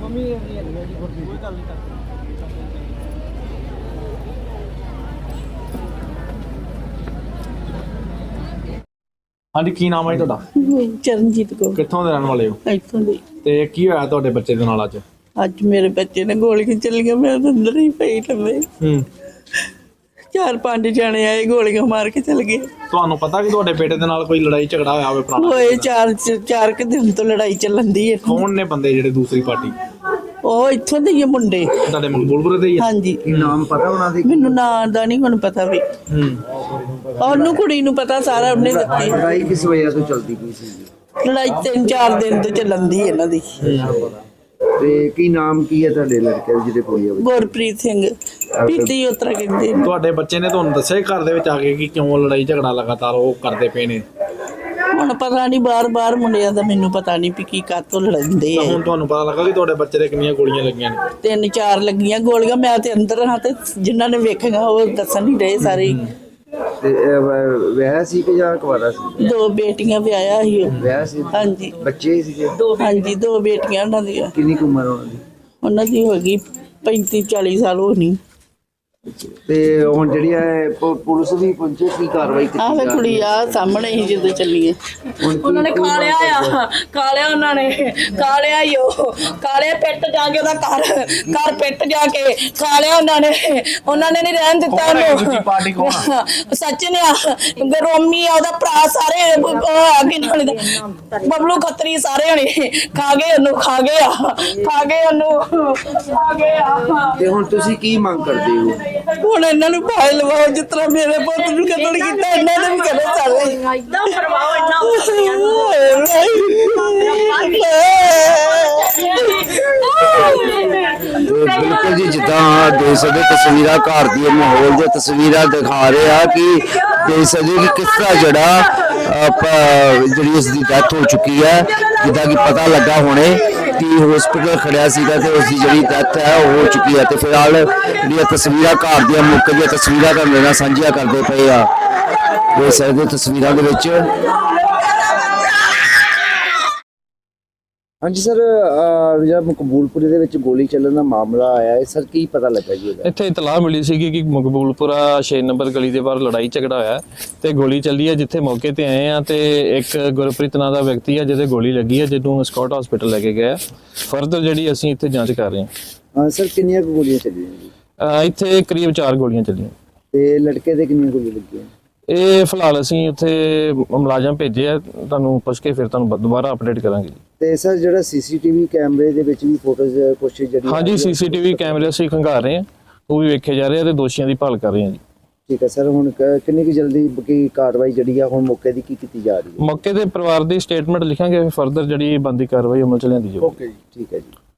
Mummy ਇਹ ਨਹੀਂ ਜੀ ਕੋਈ ਗੱਲ ਨਹੀਂ ਹਾਂਜੀ ਕੀ ਨਾਮ ਹੈ ਜੀ ਤੁਹਾਡਾ? ਚਰਨਜੀਤ ਕੋ ਕਿੱਥੋਂ ਦੇ ਰਹਿਣ ਵਾਲੇ ਹੋ? ਇੱਥੋਂ ਦੀ। ਤੇ ਕੀ ਹੋਇਆ ਤੁਹਾਡੇ ਬੱਚੇ ਦੇ ਨਾਲ ਅੱਜ? ਅੱਜ ਮੇਰੇ ਬੱਚੇ ਨੇ ਗੋਲੀਆਂ ਚੱਲੀਆਂ ਮੈਂ ਤਾਂ ਅੰਦਰ ਹੀ ਪਈ ਲੰਮੇ ਹੂੰ। ਚਾਰ ਪੰਜ ਜਾਣੇ ਆਏ ਗੋਲੀਆਂ ਮਾਰ ਕੇ ਚਲ ਗਏ। ਤੁਹਾਨੂੰ ਪਤਾ ਕਿ ਤੁਹਾਡੇ ਬੇਟੇ ਦੇ ਨਾਲ ਕੋਈ ਲੜਾਈ ਝਗੜਾ ਹੋਇਆ ਹੋਵੇ ਪੁਰਾਣਾ? ਹੋਏ ਚਾਰ ਚਾਰ ਕੁ ਦਿਨ ਤੋਂ ਲੜਾਈ ਚੱਲਣ ਦੀ ਹੈ। ਕੌਣ ਨੇ ਬੰਦੇ ਜਿਹੜੇ ਦੂਸਰੀ ਪਾਰਟੀ? ਉਹ ਇੱਥੋਂ ਦੇ ਹੀ ਆ ਮੁੰਡੇ। ਤੁਹਾਡੇ ਮਕਬੂਲਪੁਰ ਦੇ ਹੀ ਆ? ਹਾਂਜੀ। ਨਾਮ ਪਤਾ ਉਹਨਾਂ ਦੇ? ਮੈਨੂੰ ਨਾਂ ਦਾ ਨਹੀਂ ਹੁਣ ਪਤਾ ਵੀ। ਹੂੰ। ਉਹਨੂੰ ਕੁੜੀ ਨੂੰ ਪਤਾ ਸਾਰਾ ਉਹਨੇ ਦਿੱਤੀ ਲੜਾਈ ਕਿਸ ਵਜ੍ਹਾ ਤੋਂ ਚੱਲਦੀ ਪਈ ਸੀ? ਲੜਾਈ ਤਿੰਨ ਚਾਰ ਦਿਨ ਤੋਂ ਚੱਲਣ ਦੀ ਹੈ ਇਹਨਾਂ ਦੀ। ਤੇ ਕੀ ਨਾਮ ਕੀ ਹੈ ਤੁਹਾਡੇ ਲੜਕੇ ਦਾ ਜਿਹਦੇ ਕੋਲ ਹੋਈ ਗੁਰਪ੍ਰੀਤ ਸਿੰਘ। ਪੀਤੀ ਉਤਰਾ ਕਹਿੰਦੇ ਨੇ। ਤੁਹਾਡੇ ਬੱਚੇ ਨੇ ਤੁਹਾਨੂੰ ਦੱਸਿਆ ਹੀ ਘਰ ਦੇ ਵਿੱਚ ਆ ਕੇ ਕਿ ਕਿਉਂ ਲੜਾਈ ਝਗੜਾ ਲਗਾਤਾਰ ਉਹ ਕਰਦੇ ਪਏ ਨੇ? ਹੁਣ ਪਤਾ ਨਹੀਂ ਬਾਰ-ਬਾਰ ਮੁੰਡਿਆਂ ਦਾ ਮੈਨੂੰ ਪਤਾ ਨਹੀਂ ਵੀ ਕੀ ਕਾਤੋਂ ਲੜਦੇ ਤਾਂ ਆ। ਹੁਣ ਤੁਹਾਨੂੰ ਪਤਾ ਲੱਗਾ ਕਿ ਤੁਹਾਡੇ ਬੱਚੇ ਦੇ ਕਿੰਨੀਆਂ ਗੋਲੀਆਂ ਲੱਗੀਆਂ ਨੇ? ਤਿੰਨ ਚਾਰ ਲੱਗੀਆਂ ਗੋਲੀਆਂ ਮੈਂ ਤੇ ਅੰਦਰ ਹਾਂ ਤੇ ਜਿਨ੍ਹਾਂ ਨੇ ਵੇਖੀਆਂ ਉਹ ਦੱਸਣ ਨਹੀਂ ਰਹੇ ਸਾਰੇ। ਤੇ ਇਹ ਵ- ਵਿਆਹ ਸੀ ਕਿ ਜਾਂ ਕੁਆਰਾ ਸੀ? ਦੋ ਬੇਟੀਆਂ ਵਿਆਹਿਆ ਸੀ ਉਹ। ਵਿਆਹ ਸੀ? ਹਾਂਜੀ। ਬੱਚੇ ਸੀਗੇ? ਹਾਂਜੀ ਦੋ ਬੇਟੀਆਂ ਉਹਨਾਂ ਦੀਆਂ। ਕਿੰਨੀ ਕੁ ਉਮਰ ਉਹਨਾਂ ਦੀ? ਉਹਨਾਂ ਦੀ ਹੋ ਗਈ 35 40 ਸਾਲ ਹੋਣੀ। ਤੇ ਹੁਣ ਜਿਹੜੀ ਹੈ ਪ- ਪੁਲਿਸ ਵੀ ਪਹੁੰਚੇ ਕੀ ਕਾਰਵਾਈ ਕੀਤੀ ਆਹ ਵੇ ਜਾ ਕੁੜੀ ਆ ਸਾਹਮਣੇ ਹੀ ਜਦੋਂ ਚੱਲੀਏ ਹੁਣ ਕੀ- ਉਹਨਾਂ ਨੇ ਕੀ ਖਾ ਲਿਆ ਆ ਖਾ ਲਿਆ ਉਹਨਾਂ ਨੇ ਖਾ ਲਿਆ ਈ ਉਹ। ਲਿਆ ਪਿੱਟ ਜਾ ਕੇ ਉਹਦਾ ਘਰ ਘਰ ਪਿੱਟ ਜਾ ਕੇ ਖਾ ਲਿਆ ਉਹਨਾਂ ਨੇ। ਉਹਨਾਂ ਨੇ ਨਹੀਂ ਰਹਿਣ ਦਿੱਤਾ ਕੌਣ ਹੈ ਉਹਨੂੰ। ਦੂਜੀ ਪਾਰਟੀ ਕੌਣ ਆ? ਸਚਿਨ ਆ ਗਰੋਮੀ ਆ ਉਹਦਾ ਭਰਾ ਸਾਰੇ ਉਹ ਆ ਕੇ ਨਾਲ ਦਾ ਬਬਲੂ ਖੱਤਰੀ ਸਾਰੇ ਹਣੇ ਖਾ ਗਏ ਉਹਨੂੰ ਖਾ ਗਏ ਆ ਖਾ ਗਏ ਉਹਨੂੰ ਖਾ ਗਏ ਆ। ਤੇ ਹੁਣ ਤੁਸੀਂ ਕੀ ਮੰਗ ਕਰਦੇ ਹੋ? ਹੁਣ ਇਹਨਾਂ ਨੂੰ ਭਾਈ ਲਵਾਓ ਜਿਸ ਤਰ੍ਹਾਂ ਮੇਰੇ ਪੁੱਤ ਨੂੰ ਕਤਲ ਕੀਤਾ ਇਹਨਾਂ ਨੇ ਵੀ ਕਦੇ ਚੱਲੇ ਪਰਵਾਹ ਤੇ ਬਿਲਕੁਲ ਜੀ ਜਿੱਦਾਂ ਦੇਖ ਸਕਦੇ ਤਸਵੀਰਾਂ ਘਰ ਦੀ ਮਾਹੌਲ ਦੀਆਂ ਤਸਵੀਰਾਂ ਦਿਖਾ ਰਹੇ ਆ ਕਿ ਦੇਖ ਸਕਦੇ ਕਿ ਕਿਸ ਤਰ੍ਹਾਂ ਜਿਹੜਾ ਆਪਾਂ ਜਿਹੜੀ ਇਸ ਦੀ ਡੈਥ ਹੋ ਚੁੱਕੀ ਹੈ ਜਿੱਦਾਂ ਕਿ ਪਤਾ ਲੱਗਾ ਹੁਣੇ ਕਿ ਹਸਪੀਟਲ ਖੜਿਆ ਸੀਗਾ ਤੇ ਉਸ ਦੀ ਜਿਹੜੀ ਡੈਥ ਹੈ ਉਹ ਹੋ ਚੁੱਕੀ ਹੈ ਤੇ ਫਿਲਹਾਲ ਜਿਹੜੀਆਂ ਤਸਵੀਰਾਂ ਘਰ ਦੀਆਂ ਮੁੱਕ ਦੀਆਂ ਤਸਵੀਰਾਂ ਤੁਹਾਡੇ ਨਾਲ ਸਾਂਝੀਆਂ ਕਰਦੇ ਪਏ ਆ। ਦੇਖ ਸਕਦੇ ਹੋ ਤਸਵੀਰਾਂ ਦੇ ਵਿੱਚ। ਹਾਂਜੀ ਸਰ ਜਿਹੜਾ ਮਕਬੂਲਪੁਰੇ ਦੇ ਵਿੱਚ ਗੋਲੀ ਚੱਲਣ ਦਾ ਮਾਮਲਾ ਆਇਆ ਹੈ ਸਰ ਕੀ ਪਤਾ ਲੱਗਾ ਜੀ ਇਹਦਾ? ਇੱਥੇ ਇਤਲਾਹ ਮਿਲੀ ਸੀਗੀ ਕਿ ਮਕਬੂਲਪੁਰਾ 6 ਨੰਬਰ ਗਲੀ ਦੇ ਬਾਹਰ ਲੜਾਈ ਝਗੜਾ ਹੋਇਆ ਤੇ ਗੋਲੀ ਚੱਲੀ ਹੈ ਜਿੱਥੇ ਮੌਕੇ ਤੇ ਆਏ ਆ ਤੇ ਇੱਕ ਗੁਰਪ੍ਰੀਤ ਨਾਂ ਦਾ ਵਿਅਕਤੀ ਹੈ ਜਿਹਦੇ ਗੋਲੀ ਲੱਗੀ ਹੈ ਜਿਹਨੂੰ ਸਕਾਟ ਹਸਪੀਟਲ ਲੈ ਕੇ ਗਏ ਫਰਦਰ ਜਿਹੜੀ ਅਸੀਂ ਇੱਥੇ ਜਾਂਚ ਕਰ ਰਹੇ ਹਾਂ। ਹਾਂ ਸਰ ਕਿੰਨੀਆਂ ਗੋਲੀਆਂ ਚੱਲੀਆਂ ਜੀ? ਇੱਥੇ ਕਰੀਬ 4 ਗੋਲੀਆਂ ਚੱਲੀਆਂ। ਤੇ ਲੜਕੇ ਦੇ ਕਿੰਨੀਆਂ ਗੋਲੀਆਂ ਲੱਗੀਆਂ? ਇਹ ਫਿਲਹਾਲ ਅਸੀਂ ਉੱਥੇ ਮੁਲਾਜ਼ਮ ਭੇਜੇ ਆ ਤੁਹਾਨੂੰ ਪੁੱਛ ਕੇ ਫਿਰ ਤੁਹਾਨੂੰ ਬ- ਦੁਬਾਰਾ ਅਪਡੇਟ ਕਰਾਂਗੇ ਜੀ। ਤੇ ਸਰ ਜਿਹੜਾ ਸੀਸੀਟੀਵੀ ਕੈਮਰੇ ਦੇ ਵਿੱਚ ਵੀ ਫੋਟੋਜ਼ ਕੁਛ ਜਿਹੜੀ ਹਾਂਜੀ ਸੀਸੀਟੀਵੀ ਕੈਮਰੇ ਅਸੀਂ ਖੰਗਾਰ ਰਹੇ ਹਾਂ ਉਹ ਵੀ ਵੇਖੇ ਜਾ ਰਹੇ ਆ ਤੇ ਦੋਸ਼ੀਆਂ ਦੀ ਭਾਲ ਕਰ ਰਹੇ ਹਾਂ ਜੀ। ਠੀਕ ਹੈ ਸਰ ਹੁਣ ਕ- ਕਿੰਨੀ ਕੁ ਜਲਦੀ ਕੀ ਕਾਰਵਾਈ ਜਿਹੜੀ ਆ ਹੁਣ ਮੌਕੇ ਦੀ ਕੀ ਕੀਤੀ ਜਾ ਰਹੀ ਹੈ? ਮੌਕੇ ਤੇ ਪਰਿਵਾਰ ਦੀ ਸਟੇਟਮੈਂਟ ਲਿਖਾਂਗੇ ਫਰਦਰ ਜਿਹੜੀ ਬੰਦੀ ਕਾਰਵਾਈ ਅਮਲ ਚ ਲਿਆਂਦੀ ਜਾਊਗੀ। ਓਕੇ ਜੀ ਠੀਕ ਹੈ ਜੀ।